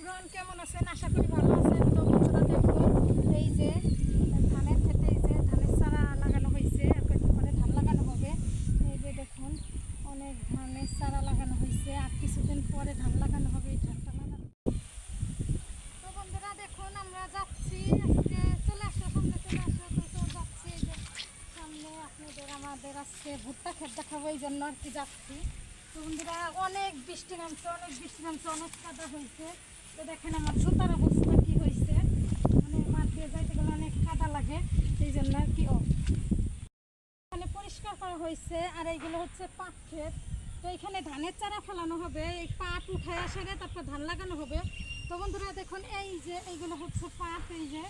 Everyone কেমন আছেন? আশা করি ভালো আছেন। তো বন্ধুরা, দেখুন, এই যে ধানের খেতে এই যে ধানের চারা লাগানো হয়েছে কয়েকদিন পরে ধান লাগানো হবে। এই যে দেখুন, অনেক ধানের চারা লাগানো হয়েছে, আর কিছুদিন পরে ধান লাগানো হবে, এই ধানটা লাগানো তো বন্ধুরা, দেখুন, আমরা যাচ্ছি, আজকে চলে আসো সামনে চলে আসো। তো যাচ্ছি যে সামনে আপনাদের, আমাদের আজকে ভুট্টা ক্ষেত দেখাবো, এই জন্য আর কি যাচ্ছি। বন্ধুরা, অনেক বৃষ্টি নামছে, অনেক বৃষ্টি নামছে, অনেক কাদা হয়েছে। তো দেখেন আমার জুতার অবস্থা কি হয়েছে? মানে মাঠ যাইতে গেলে অনেক কাদা লাগে সেই জন্য আর কি এখানে পরিষ্কার করা হয়েছে, আর এইগুলো হচ্ছে পাট ক্ষেত। তো এখানে ধানের চারা ফেলানো হবে, এই পাট উঠায় আসারে তারপর ধান লাগানো হবে। তো বন্ধুরা, দেখুন, এই যে এইগুলো হচ্ছে পাট, এই যে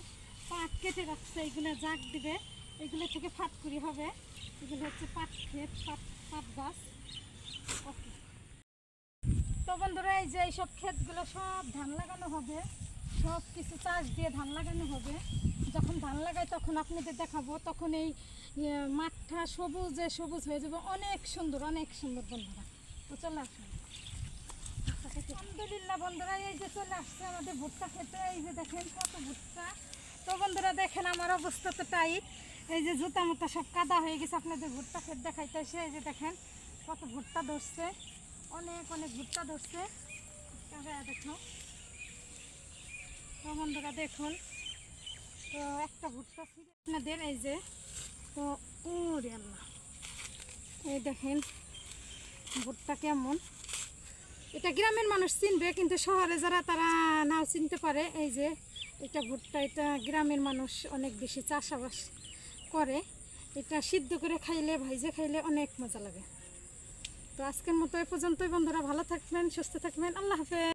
পাট কেটে রাখছে, এইগুলো জাগ দিবে, এইগুলো থেকে ফাটকুড়ি হবে। এগুলো হচ্ছে পাট ক্ষেত, পাট পাট গাছ। বন্ধুরা, এই যে এইসব ক্ষেতগুলো সব ধান লাগানো হবে। সব কিছু চাষ দিয়ে ধান লাগানো হবে। যখন ধান লাগাই তখন আপনাদের দেখাবো, তখন এই মাঠটা সবুজে সবুজ হয়ে যাবে। অনেক সুন্দর অনেক সুন্দর বন্ধুরা। তো চলে আসুন। আলহামদুলিল্লাহ বন্ধুরা, এই যে চলে আসছে আমাদের ভুট্টা খেতে এই যে দেখেন কত ভুট্টা। তো বন্ধুরা, দেখেন আমার অবস্থা তো টাইট এই যে জুতা মুতা সব কাদা হয়ে গেছে আপনাদের ভুট্টা ক্ষেত দেখাইতেছে এই যে দেখেন কত ভুট্টা ধরছে। অনেক অনেক ভুট্টা ধরছে। দেখো তো বন্ধুরা, দেখুন। তো একটা ভুট্টা ছিল আপনাদের, এই যে। তো ওরে আল্লাহ। এই দেখেন ভুট্টা কেমন। এটা গ্রামের মানুষ চিনবে, কিন্তু শহরে যারা, তারা নাও চিনতে পারে। এই যে, এটা ভুট্টা এটা গ্রামের মানুষ অনেক বেশি চাষাবাস করে। এটা সিদ্ধ করে খাইলে, ভাইজে খাইলে অনেক মজা লাগে। তো আজকের মতো এ পর্যন্তই বন্ধুরা ভালো থাকবেন সুস্থ থাকবেন। আল্লাহ হাফেজ।